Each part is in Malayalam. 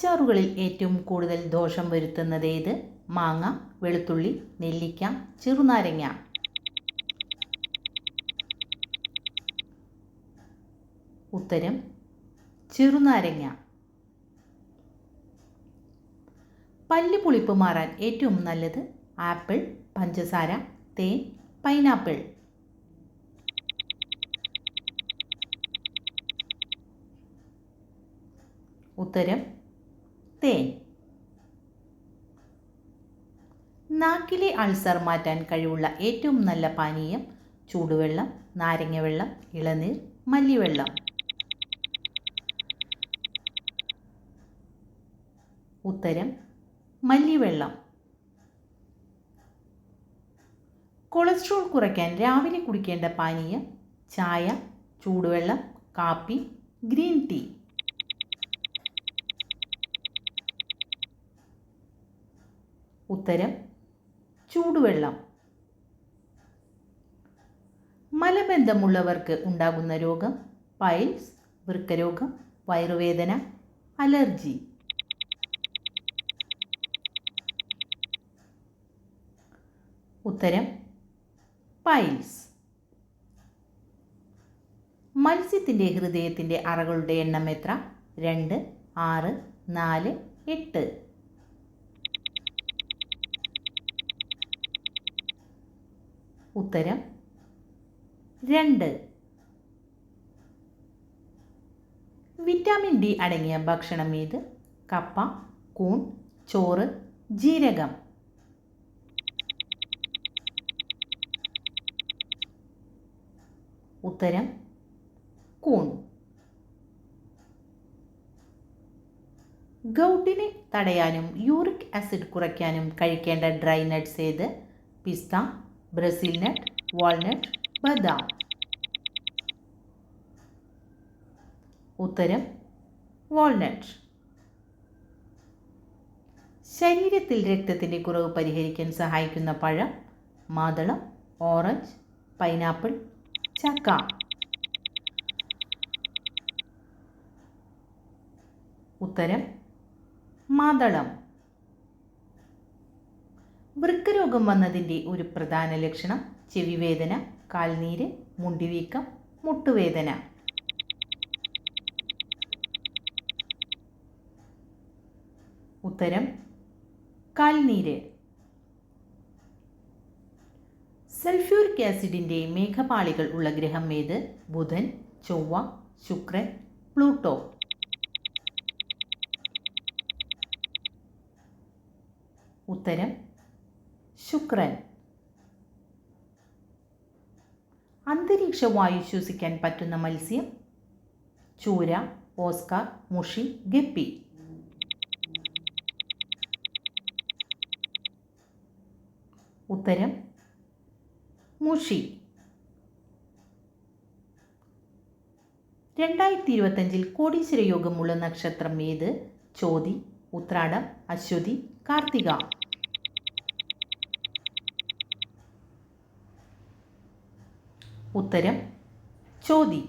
അച്ചാറുകളിൽ ഏറ്റവും കൂടുതൽ ദോഷം വരുത്തുന്നത് ഏത്? മാങ്ങ വെളുത്തുള്ളി നെല്ലിക്ക ചെറുനാരങ്ങ. ഉത്തരം ചെറുനാരങ്ങ. പല്ല് പുളിപ്പ് മാറാൻ ഏറ്റവും നല്ലത് ആപ്പിൾ പഞ്ചസാര തേൻ പൈനാപ്പിൾ. ഉത്തരം തേൻ. നാക്കിലെ അൾസർ മാറ്റാൻ കഴിവുള്ള ഏറ്റവും നല്ല പാനീയം ചൂടുവെള്ളം നാരങ്ങവെള്ളം ഇളനീർ മല്ലിവെള്ളം. ഉത്തരം മല്ലിവെള്ളം. കൊളസ്ട്രോൾ കുറയ്ക്കാൻ രാവിലെ കുടിക്കേണ്ട പാനീയം ചായ ചൂടുവെള്ളം കാപ്പി ഗ്രീൻ ടീ. ഉത്തരം ചൂടുവെള്ളം. മലബന്ധമുള്ളവർക്ക് ഉണ്ടാകുന്ന രോഗം പൈൽസ് വൃക്കരോഗം വയറുവേദന അലർജി. ഉത്തരം പൈൽസ്. മത്സ്യത്തിന്റെ ഹൃദയത്തിന്റെ അറകളുടെ എണ്ണം എത്ര? രണ്ട് ആറ് നാല് എട്ട്. ഉത്തരം രണ്ട്. വിറ്റാമിൻ ഡി അടങ്ങിയ ഭക്ഷണം ഏത്? കപ്പ കൂൺ ചോറ് ജീരകം. ഉത്തരം കൂൺ. ഗൗട്ടിനെ തടയാനും യൂറിക് ആസിഡ് കുറയ്ക്കാനും കഴിക്കേണ്ട ഡ്രൈ നട്ട്സ് ഏത്? പിസ്ത ബ്രസീൽ നട്ട് വാൾനട്ട് ബദാം ഉത്തരം വാൾനട്ട് ശരീരത്തിൽ രക്തത്തിന്റെ കുറവ് പരിഹരിക്കാൻ സഹായിക്കുന്ന പഴം മാതളം ഓറഞ്ച് പൈനാപ്പിൾ ചക്ക. ഉത്തരം മാതളം. വൃക്കരോഗം വന്നതിന്റെ ഒരു പ്രധാന ലക്ഷണം ചെവിവേദന കാൽനീര് മുണ്ടിവീക്കം മുട്ടുവേദന. ഉത്തരം കാൽനീര്. സൾഫ്യൂരിക് ആസിഡിന്റെ മേഘപാളികൾ ഉള്ള ഗ്രഹം ഏത്? ബുധൻ ചൊവ്വ ശുക്രൻ പ്ലൂട്ടോ. ഉത്തരം ശുക്രൻ. അന്തരീക്ഷ വായു ശ്വസിക്കാൻ പറ്റുന്ന മത്സ്യം ചൂര ഓസ്കാർ മുഷി ഗപ്പി. ഉത്തരം മുഷി രണ്ടായിരത്തി ഇരുപത്തഞ്ചിൽ കോടീശ്വര യോഗമുള്ള നക്ഷത്രം ഏത്? ചോതി ഉത്രാടം അശ്വതി കാർത്തിക. ഉത്തരം ചോദി.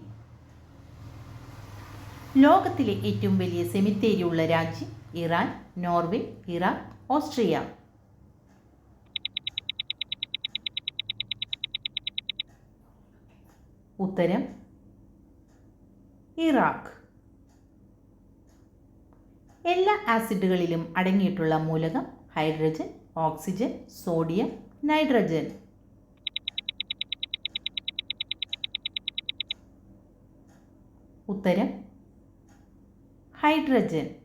ലോകത്തിലെ ഏറ്റവും വലിയ സെമിത്തേരി ഉള്ള രാജ്യം ഇറാൻ നോർവേ ഇറാഖ് ഓസ്ട്രിയ. ഉത്തരം ഇറാഖ്. എല്ലാ ആസിഡുകളിലും അടങ്ങിയിട്ടുള്ള മൂലകം ഹൈഡ്രജൻ ഓക്സിജൻ സോഡിയം നൈട്രജൻ. ഉത്തരം. ഹൈഡ്രജൻ.